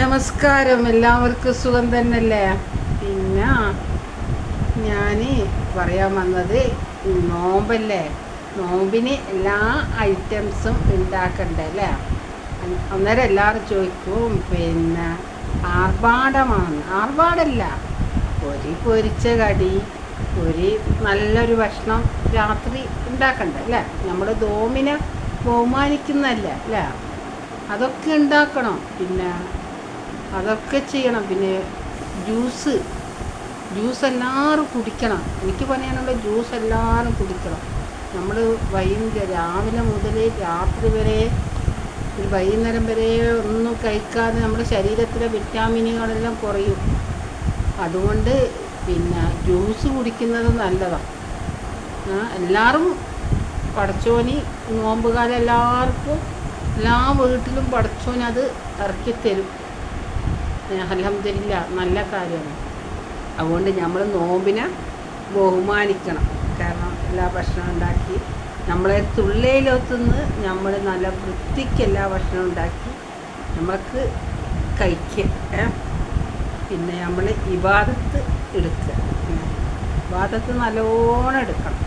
നമസ്കാരം. എല്ലാവർക്കും സുഖം തന്നെയല്ലേ? പിന്നെ ഞാൻ പറയാൻ വന്നത് നോമ്പല്ലേ? നോമ്പിന് എല്ലാ ഐറ്റംസും ഉണ്ടാക്കണ്ടേ അല്ലേ? അന്നേരം എല്ലാവരും ചോദിക്കും പിന്നെ ആർഭാടമാണ്? ആർഭാടല്ല. ഒരു പൊരിച്ച കടി ഒരു നല്ലൊരു ഭക്ഷണം രാത്രി ഉണ്ടാക്കണ്ടേ അല്ലേ? നമ്മുടെ ദോമിനെ ബഹുമാനിക്കുന്നതല്ലേ അല്ലേ? അതൊക്കെ ഉണ്ടാക്കണം. പിന്നെ അതൊക്കെ ചെയ്യണം. പിന്നെ ജ്യൂസ് ജ്യൂസ് എല്ലാവരും കുടിക്കണം. എനിക്ക് പറയാനുള്ള ജ്യൂസ് എല്ലാവരും കുടിക്കണം. നമ്മൾ വൈകുന്നേരം രാവിലെ മുതൽ രാത്രി വരെ വൈകുന്നേരം വരെ ഒന്നും കഴിക്കാതെ നമ്മുടെ ശരീരത്തിലെ വിറ്റാമിനുകളെല്ലാം കുറയും. അതുകൊണ്ട് പിന്നെ ജ്യൂസ് കുടിക്കുന്നത് നല്ലതാണ് എല്ലാവരും പടച്ചോനി നോമ്പുകാലം എല്ലാവർക്കും എല്ലാ വീട്ടിലും പടച്ചോനി അത് ഇറക്കി തരും അലഹമില്ല നല്ല കാര്യമാണ്. അതുകൊണ്ട് നമ്മൾ നോമ്പിനെ ബഹുമാനിക്കണം. കാരണം എല്ലാ ഭക്ഷണം ഉണ്ടാക്കി നമ്മളെ തുള്ളയിലൊത്തുനിന്ന് നമ്മൾ നല്ല വൃത്തിക്ക് എല്ലാ ഭക്ഷണം ഉണ്ടാക്കി നമ്മൾക്ക് കഴിക്കുക. പിന്നെ നമ്മൾ ഇബാദത്ത് എടുക്കുക. ഇബാദത്ത് നല്ലോണം എടുക്കണം.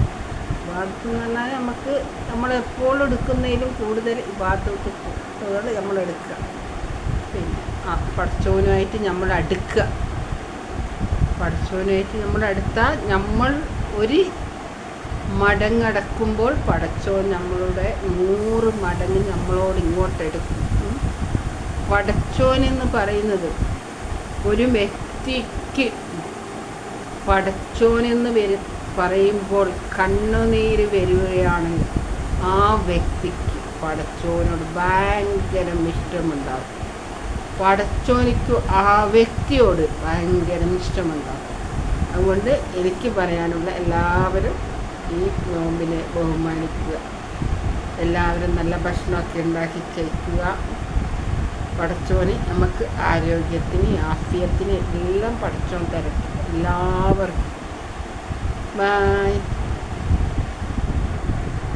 ഇബാദത്ത് എന്ന് പറഞ്ഞാൽ നമുക്ക് നമ്മളെപ്പോഴും എടുക്കുന്നതിലും കൂടുതൽ ഇബാദത്തുകൾ നമ്മൾ എടുക്കുക. പഠിച്ചവനുമായിട്ട് നമ്മൾ അടുക്കുക. പഠിച്ചവനുമായിട്ട് നമ്മൾ അടുത്താൽ നമ്മൾ ഒരു മടങ്ങടക്കുമ്പോൾ പടച്ചോൻ നമ്മളുടെ നൂറ് മടങ്ങ് നമ്മളോട് ഇങ്ങോട്ടെടുക്കും. പടച്ചോൻ എന്ന് പറയുന്നത് ഒരു വ്യക്തിക്ക് പടച്ചോൻ വരു പറയുമ്പോൾ കണ്ണുനീര് വരികയാണെങ്കിൽ ആ വ്യക്തിക്ക്. പടച്ചോനോട് ഭയങ്കരം ഇഷ്ടമുണ്ടാകും പടച്ചോനിക്ക് ആ വ്യക്തിയോട് ഭയങ്കര ഇഷ്ടമുണ്ടാകും അതുകൊണ്ട് എനിക്ക് പറയാനുള്ള എല്ലാവരും ഈ നോമ്പിനെ ബഹുമാനിക്കുക. എല്ലാവരും നല്ല ഭക്ഷണമൊക്കെ ഉണ്ടാക്കി കഴിക്കുക. പടച്ചോന് നമുക്ക് ആരോഗ്യത്തിന് ആസ്തിയത്തിന് എല്ലാം പടച്ചോൻ തരട്ടെ. എല്ലാവർക്കും. ബായ്